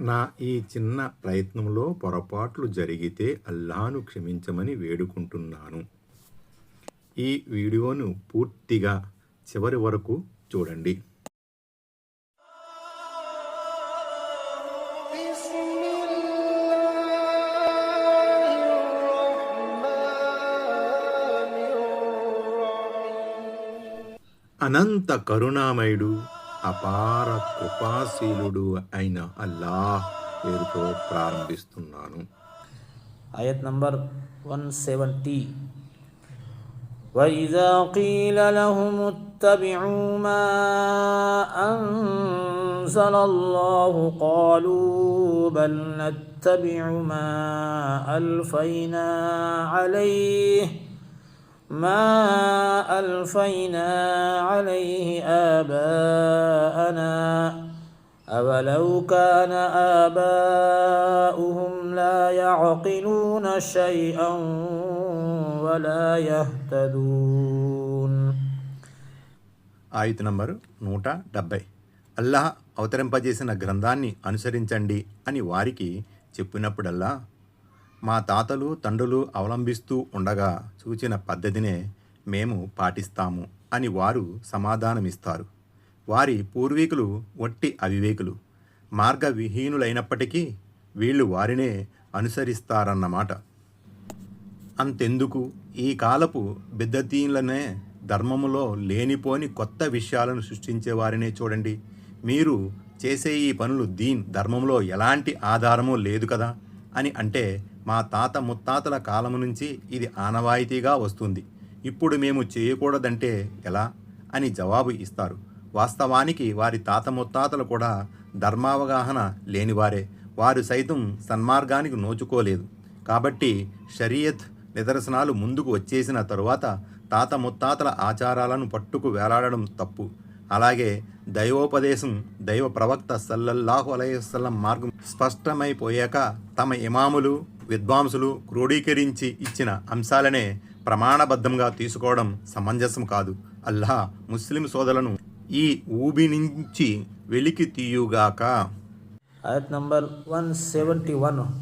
నా ఈ చిన్న ప్రయత్నంలో పొరపాట్లు జరిగితే అల్లాను క్షమించమని వేడుకుంటున్నాను. ఈ వీడియోను పూర్తిగా చివరి వరకు చూడండి. అనంత కరుణామయుడు అపార కృపాశీలుడు అయిన అల్లాహ్ పేరుతో ప్రారంభిస్తున్నాను آية نمبر 170 وإذا قيل لهم اتبعوا ما أنزل الله قالوا بل نتبع ما ألفينا عليه ما ألفينا عليه آباءنا أولو كان آباؤهم لا يعقلون شيئا ولا يهتدون ఆయుత నంబరు నూట డెబ్బై అల్లాహ్ అవతరింపజేసిన గ్రంథాన్ని అనుసరించండి అని వారికి చెప్పినప్పుడల్లా మా తాతలు తండ్రులు అవలంబిస్తూ ఉండగా చూచిన పద్ధతినే మేము పాటిస్తాము అని వారు సమాధానమిస్తారు. వారి పూర్వీకులు వట్టి అవివేకులు. మార్గవిహీనులైనప్పటికీ వీళ్ళు వారినే అనుసరిస్తారన్నమాట. అంతెందుకు? ఈ కాలపు బిద్దతీన్లనే ధర్మములో లేనిపోని కొత్త విషయాలను సృష్టించే వారినే చూడండి. మీరు చేసే ఈ పనులు దీన్ ధర్మంలో ఎలాంటి ఆధారమూ లేదు కదా అని అంటే మా తాత ముత్తాతల కాలము నుంచి ఇది ఆనవాయితీగా వస్తుంది. ఇప్పుడు మేము చేయకూడదంటే ఎలా? అని జవాబు ఇస్తారు. వాస్తవానికి వారి తాత ముత్తాతలు కూడా ధర్మావగాహన లేనివారే. వారు సైతం సన్మార్గానికి నోచుకోలేదు. కాబట్టి షరియత్ నిదర్శనాలు ముందుకు వచ్చేసిన తరువాత తాత ముత్తాతల ఆచారాలను పట్టుకు వేలాడడం తప్పు. అలాగే దైవోపదేశం దైవ ప్రవక్త సల్లల్లాహు అలైవసం మార్గం స్పష్టమైపోయాక తమ ఇమాములు విద్వాంసులు క్రోడీకరించి ఇచ్చిన అంశాలనే ప్రమాణబద్ధంగా తీసుకోవడం సమంజసం కాదు. అల్లా ముస్లిం సోదరులను ఈ ఊబి నుంచి వెలికి తీయుగాక. ఆయత్ number one seventy one.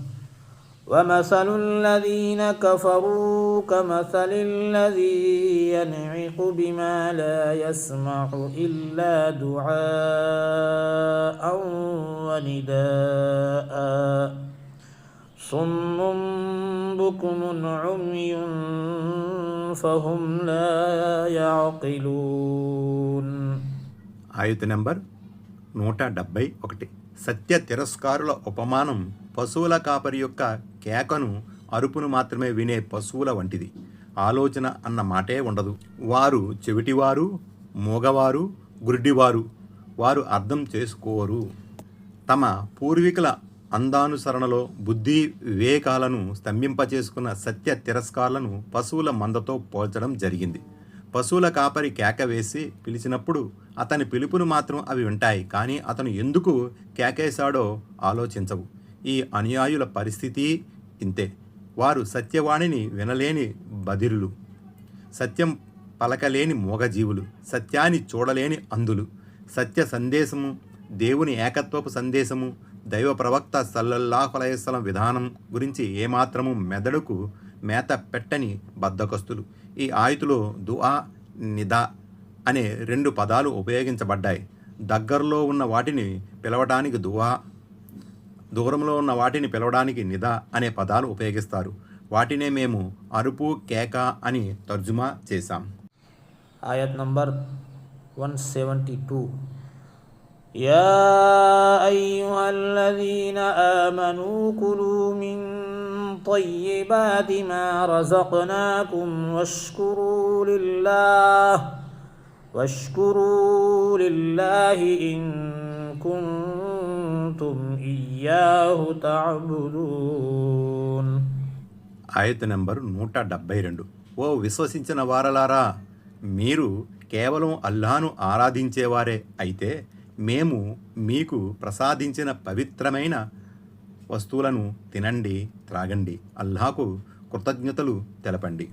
ومثل الذين كفروا كمثل الذي ينعق بما لا يسمع إلا دعاء ونداء صم بكم عمي فهم لا يعقلون ఆయుత number నూట డెబ్బై ఒకటి సత్య తిరస్కారుల ఉపమానం పశువుల కాపరి యొక్క కేకను అరుపును మాత్రమే వినే పశువుల వంటిది. ఆలోచన అన్న మాటే ఉండదు. వారు చెవిటివారు మూగవారు గురుడివారు వారు అర్థం చేసుకోరు. తమ పూర్వీకుల అందానుసరణలో బుద్ధి వివేకాలను స్తంభింపచేసుకున్న సత్య తిరస్కారాలను పశువుల మందతో పోల్చడం జరిగింది. పశువుల కాపరి కేక వేసి పిలిచినప్పుడు అతని పిలుపును మాత్రం అవి వింటాయి కానీ అతను ఎందుకు కేకేశాడో ఆలోచించవు. ఈ అనుయాయుల పరిస్థితి ఇంతే. వారు సత్యవాణిని వినలేని బదిరులు సత్యం పలకలేని మూగజీవులు. సత్యాన్ని చూడలేని అందులు సత్య సందేశము దేవుని ఏకత్వపు సందేశము దైవ ప్రవక్త సల్లల్లాహులయస్లం విధానం గురించి ఏమాత్రము మెదడుకు మేత పెట్టని బద్దకస్తులు ఈ ఆయుతులో దుఆ నిదా అనే రెండు పదాలు ఉపయోగించబడ్డాయి దగ్గరలో ఉన్న వాటిని పిలవడానికి దువా దూరంలో ఉన్న వాటిని పిలవడానికి నిదా అనే పదాలు ఉపయోగిస్తారు వాటినే మేము అరుపు కేక అని తర్జుమా చేశాం آية نمبر 172 يا أيها الذين آمنوا كلوا من طيبات ما رزقناكم واشكروا لله واشكروا لله إن كنتم إياه تعبدون ఆయత నెంబరు నూట డెబ్బై రెండు ఓ విశ్వసించిన వారలారా మీరు కేవలం అల్లాను ఆరాధించేవారే అయితే మేము మీకు ప్రసాదించిన పవిత్రమైన వస్తువులను తినండి త్రాగండి. అల్లాకు కృతజ్ఞతలు తెలపండి.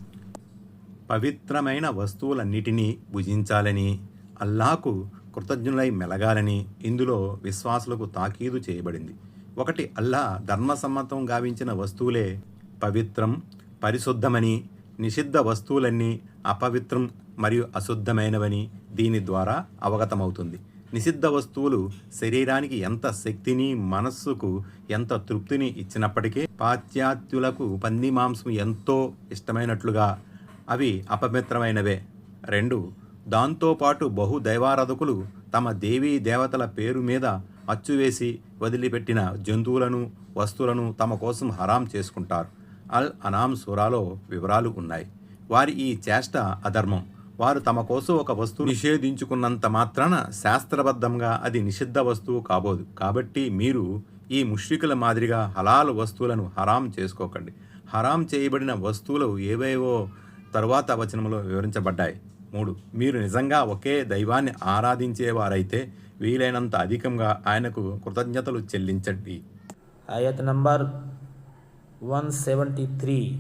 పవిత్రమైన వస్తువులన్నిటినీ భుజించాలని అల్లాకు కృతజ్ఞులై మెలగాలని ఇందులో విశ్వాసులకు తాకీదు చేయబడింది. ఒకటి అల్లా ధర్మసమ్మతం గావించిన వస్తువులే పవిత్రం పరిశుద్ధమని నిషిద్ధ వస్తువులన్నీ అపవిత్రం మరియు అశుద్ధమైనవని దీని ద్వారా అవగతమవుతుంది. నిషిద్ధ వస్తువులు శరీరానికి ఎంత శక్తిని మనస్సుకు ఎంత తృప్తిని ఇచ్చినప్పటికీ పాశ్చాత్యులకు పంది మాంసం ఎంతో ఇష్టమైనట్లుగా. అవి అపమిత్రమైనవే రెండు దాంతోపాటు బహు దైవారాధకులు తమ దేవీ దేవతల పేరు మీద అచ్చువేసి వదిలిపెట్టిన జంతువులను వస్తువులను తమ కోసం హరాం చేసుకుంటారు. అల్ అనామ్ సూరాలో వివరాలు ఉన్నాయి. వారి ఈ చేష్ట అధర్మం వారు తమ కోసం ఒక వస్తువు నిషేధించుకున్నంత మాత్రాన శాస్త్రబద్ధంగా అది నిషిద్ధ వస్తువు కాబోదు. కాబట్టి మీరు ఈ ముష్రికుల మాదిరిగా హలాల్ వస్తువులను హరాం చేసుకోకండి. హరాం చేయబడిన వస్తువులు ఏవేవో తరువాత వచనంలో వివరించబడ్డాయి. మూడు మీరు నిజంగా ఒకే దైవాన్ని ఆరాధించేవారైతే వీలైనంత అధికంగా ఆయనకు కృతజ్ఞతలు చెల్లించండి. ayat number 173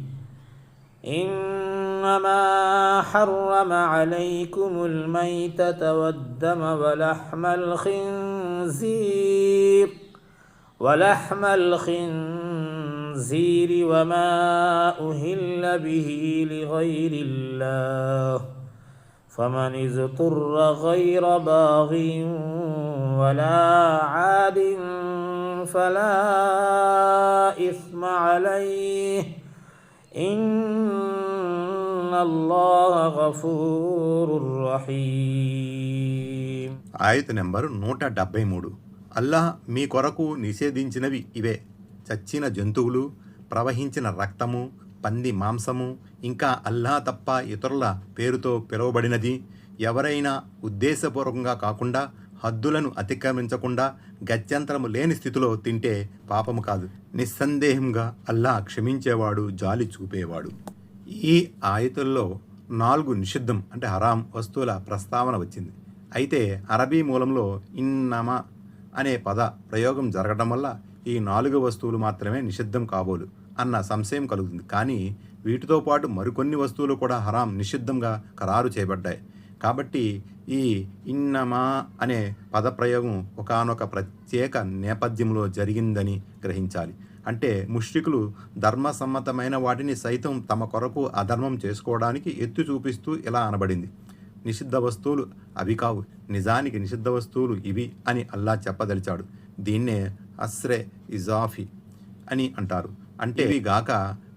إنما حرم عليكم الميتة والدم ولحم الخنزير ولحم الخنزير وما أهل به لغير الله. فمن اضطر غير باغ ولا عاد فلا إثم عليه. ఆయత నెంబర్ నూట డెబ్బై మూడు. అల్లాహ్ మీ కొరకు నిషేధించినవి ఇవే. చచ్చిన జంతువులు ప్రవహించిన రక్తము పంది మాంసము ఇంకా అల్లా తప్ప ఇతరుల పేరుతో పిలువబడినది. ఎవరైనా ఉద్దేశపూర్వకంగా కాకుండా హద్దులను అతిక్రమించకుండా గత్యంతరము లేని స్థితిలో తింటే పాపము కాదు. నిస్సందేహంగా అల్లా క్షమించేవాడు జాలి చూపేవాడు. ఈ ఆయతుల్లో నాలుగు నిషిద్ధం అంటే హరాం వస్తువుల ప్రస్తావన వచ్చింది. అయితే అరబీ మూలంలో ఇన్నమ అనే పద ప్రయోగం జరగడం వల్ల ఈ నాలుగు వస్తువులు మాత్రమే నిషిద్ధం కాబోలు అన్న సంశయం కలుగుతుంది. కానీ వీటితో పాటు మరికొన్ని వస్తువులు కూడా హరాం నిషిద్ధంగా ఖరారు చేయబడ్డాయి. కాబట్టి ఈ ఇన్నమా అనే పదప్రయోగం ఒకానొక ప్రత్యేక నేపథ్యంలో జరిగిందని గ్రహించాలి. అంటే ముష్రికులు ధర్మసమ్మతమైన వాటిని సైతం తమ కొరకు అధర్మం చేసుకోవడానికి ఎత్తు చూపిస్తూ ఇలా అనబడింది. నిషిద్ధ వస్తువులు అవి కావు. నిజానికి నిషిద్ధ వస్తువులు ఇవి అని అల్లా చెప్పదలిచాడు. దీన్నే అస్రే ఇజాఫీ అని అంటారు. అంటే ఇవి గాక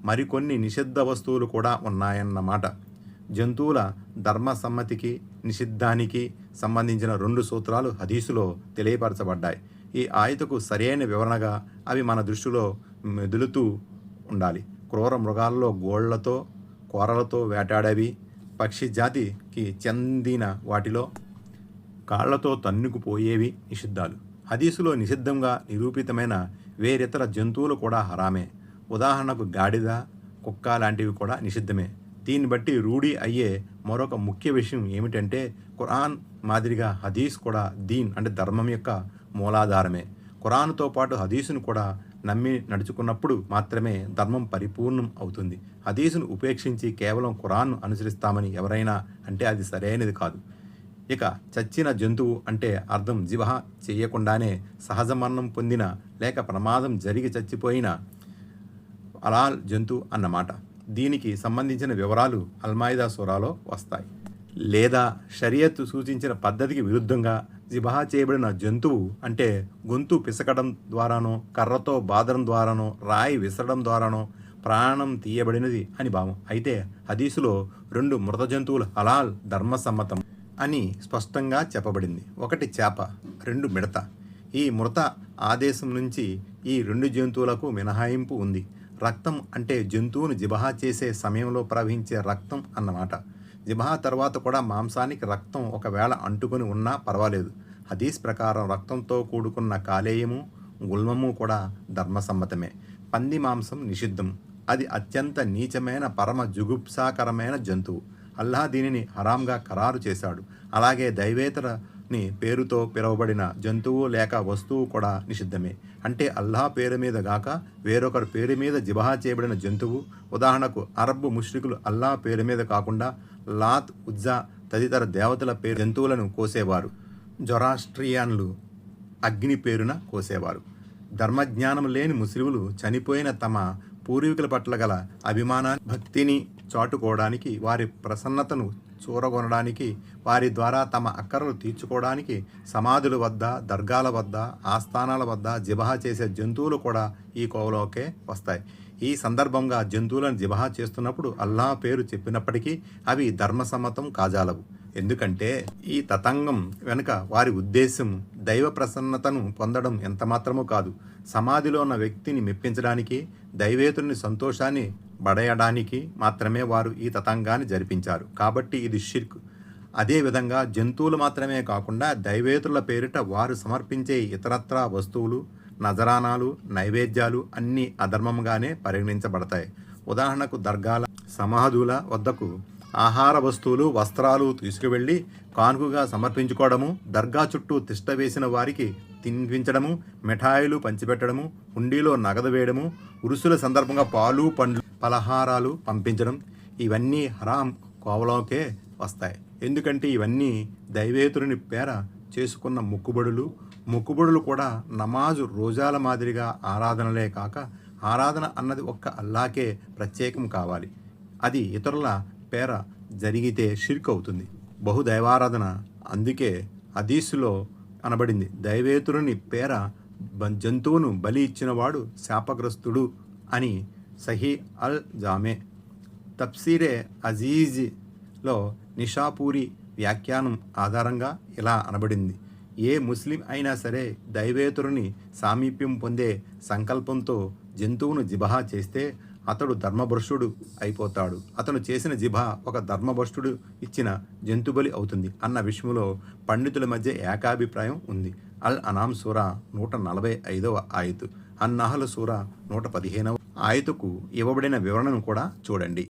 మరికొన్ని నిషిద్ధ వస్తువులు కూడా ఉన్నాయన్నమాట. జంతువుల ధర్మసమ్మతికి నిషిద్ధానికి సంబంధించిన రెండు సూత్రాలు హదీసులో తెలియపరచబడ్డాయి. ఈ ఆయతకు సరైన వివరణగా అవి మన దృష్టిలో మెదులుతూ ఉండాలి. క్రూర మృగాల్లో గోళ్ళతో కూరలతో వేటాడేవి. పక్షి జాతికి చెందిన వాటిలో కాళ్ళతో తన్నుకుపోయేవి నిషిద్ధాలు. హదీసులో నిషిద్ధంగా నిరూపితమైన వేరితర జంతువులు కూడా హరామే. ఉదాహరణకు గాడిద కుక్క లాంటివి కూడా నిషిద్ధమే. దీన్ని బట్టి రూఢి అయ్యే మరొక ముఖ్య విషయం ఏమిటంటే ఖురాన్ మాదిరిగా హదీస్ కూడా దీన్ అంటే ధర్మం యొక్క మూలాధారమే. ఖురాన్తో పాటు హదీసును కూడా నమ్మి నడుచుకున్నప్పుడు మాత్రమే ధర్మం పరిపూర్ణం అవుతుంది. హదీసును ఉపేక్షించి కేవలం ఖురాన్ను అనుసరిస్తామని ఎవరైనా అంటే అది సరైనది కాదు. ఇక చచ్చిన జంతువు అంటే అర్థం జివహ చేయకుండానే సహజ మరణం పొందిన లేక ప్రమాదం జరిగి చచ్చిపోయిన అలాల్ జంతువు అన్నమాట. దీనికి సంబంధించిన వివరాలు అల్మాయిదా సూరాలో వస్తాయి. లేదా షరియత్ సూచించిన పద్ధతికి విరుద్ధంగా జిబహా చేయబడిన జంతువు అంటే గొంతు పిసకడం ద్వారానో కర్రతో బాదడం ద్వారానో రాయి విసరడం ద్వారానో ప్రాణం తీయబడినది అని భావం. అయితే హదీసులో రెండు మృత జంతువులు హలాల్ ధర్మసమ్మతం అని స్పష్టంగా చెప్పబడింది. ఒకటి చేప రెండు మిడత. ఈ మృత ఆదేశం నుంచి ఈ రెండు జంతువులకు మినహాయింపు ఉంది. రక్తం అంటే జంతువును జిబహా చేసే సమయంలో ప్రవహించే రక్తం అన్నమాట. జిమహా తర్వాత కూడా మాంసానికి రక్తం ఒకవేళ అంటుకొని ఉన్నా పర్వాలేదు. హదీస్ ప్రకారం రక్తంతో కూడుకున్న కాలేయము గుల్మము కూడా ధర్మసమ్మతమే. పంది మాంసం నిషిద్ధం. అది అత్యంత నీచమైన పరమ జుగుప్సాకరమైన జంతువు. అల్లాహ్ దీనిని హరాంగా ఖరారు చేశాడు. అలాగే ని పేరుతో పిలువబడిన జంతువు లేక వస్తువు కూడా నిషిద్ధమే. అంటే అల్లాహ్ పేరు మీద గాక వేరొకరి పేరు మీద జిబహా చేయబడిన జంతువు ఉదాహరణకు అరబ్ ముష్రికులు అల్లాహ్ పేరు మీద కాకుండా లాత్ ఉజ్జా తదితర దేవతల పేరు జంతువులను కోసేవారు. జొరాస్ట్రియాన్లు అగ్ని పేరున కోసేవారు. ధర్మజ్ఞానం లేని ముస్లిములు చనిపోయిన తమ పూర్వీకుల పట్ల గల అభిమానాన్ని భక్తిని చాటుకోవడానికి వారి ప్రసన్నతను చూరగొనడానికి వారి ద్వారా తమ అక్కరలు తీర్చుకోవడానికి సమాధుల వద్ద దర్గాల వద్ద ఆస్థానాల వద్ద జిబహా చేసే జంతువులు కూడా ఈ కోవలోకే వస్తాయి. ఈ సందర్భంగా జంతువులను జిబహా చేస్తున్నప్పుడు అల్లా పేరు చెప్పినప్పటికీ అవి ధర్మసమ్మతం కాజాలవు. ఎందుకంటే ఈ తతంగం వెనుక వారి ఉద్దేశం దైవ ప్రసన్నతను పొందడం ఎంతమాత్రమూ కాదు. సమాధిలో ఉన్న వ్యక్తిని మెప్పించడానికి దైవేతుని సంతోషాన్ని బడయడానికి మాత్రమే వారు ఈ తతంగాన్ని జరిపించారు. కాబట్టి ఇది షిర్క్. అదేవిధంగా జంతువులు మాత్రమే కాకుండా దైవేతుల పేరిట వారు సమర్పించే ఇతరత్రా వస్తువులు నజరానాలు నైవేద్యాలు అన్నీ అధర్మంగానే పరిగణించబడతాయి. ఉదాహరణకు దర్గాల సమాధుల వద్దకు ఆహార వస్తువులు వస్త్రాలు తీసుకువెళ్ళి కానుకగా సమర్పించుకోవడము దర్గా చుట్టూ తిష్ట వేసిన వారికి తినిపించడము మిఠాయిలు పంచిపెట్టడము హుండీలో నగదు వేయడము ఉరుసుల సందర్భంగా పాలు పండ్లు పలహారాలు పంపించడం ఇవన్నీ హరాం కోవలోకే వస్తాయి. ఎందుకంటే ఇవన్నీ దైవేతుని పేర చేసుకున్న మొక్కుబడులు. మొక్కుబడులు కూడా నమాజు రోజాల మాదిరిగా ఆరాధనలే కాక ఆరాధన అన్నది ఒక్క అల్లాకే ప్రత్యేకం కావాలి. అది ఇతరుల పేర జరిగితే షిర్క్ అవుతుంది బహుదైవారాధన అందుకే హదీసులో అనబడింది దైవేతుడిని పేర బ- జంతువును బలి ఇచ్చినవాడు శాపగ్రస్తుడు అని సహీ అల్ జామే. తప్సీరే అజీజ్లో నిషాపూరి వ్యాఖ్యానం ఆధారంగా ఇలా అనబడింది. ఏ ముస్లిం అయినా సరే దైవేతురుని సామీప్యం పొందే సంకల్పంతో జంతువును జిబహా చేస్తే అతడు ధర్మభ్రష్టుడు అయిపోతాడు. అతను చేసిన జిభ ఒక ధర్మభ్రష్టుడు ఇచ్చిన జంతుబలి అవుతుంది అన్న విషయంలో పండితుల మధ్య ఏకాభిప్రాయం ఉంది. అల్ అనామ్ సూరా నూట నలభై ఐదవ ఆయతు. అన్నహల సూరా నూట పదిహేనవ ఆయతుకు ఇవ్వబడిన వివరణను కూడా చూడండి.